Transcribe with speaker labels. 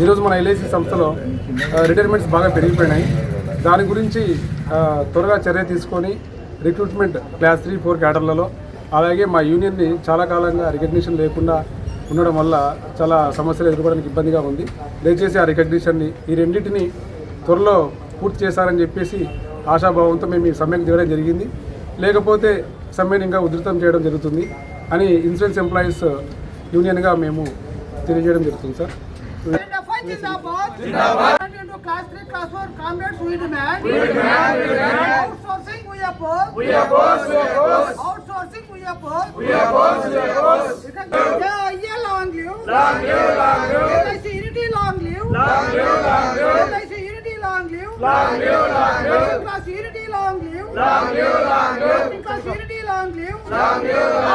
Speaker 1: ఈరోజు మన ఎల్ఐసి సంస్థలో రిటైర్మెంట్స్ బాగా పెరిగిపోయినాయి. దాని గురించి త్వరగా చర్య తీసుకొని రిక్రూట్మెంట్ క్లాస్ త్రీ ఫోర్ క్యాడర్లలో అలాగే మా యూనియన్ని చాలా కాలంగా రికగ్నిషన్ లేకుండా ఉండడం వల్ల చాలా సమస్యలు ఎదుర్కోవడానికి ఇబ్బందిగా ఉంది. దయచేసి ఆ రికగ్నిషన్ని ఈ రెండింటిని త్వరలో పూర్తి చేశారని చెప్పేసి ఆశాభావంతో మేము ఈ సమ్మెకు దిగడం జరిగింది. లేకపోతే సమ్మెను ఇంకా ఉధృతం చేయడం జరుగుతుంది అని ఇన్సూరెన్స్ ఎంప్లాయీస్ యూనియన్గా మేము తెలియజేయడం జరుగుతుంది sir.
Speaker 2: Fight Zindabad. Zindabad. Into class three, class four, comrades, we demand. We demand. We demand. Outsourcing, we oppose. We oppose. We oppose. Outsourcing, we oppose. We oppose. We oppose. Yeah, yeah, long live. Long live, long live. LIC unity, long live. Long live, long live. LIC unity, long live. Long live, long live. Class unity, long live. Long live, long live. Class unity. Long live, long live.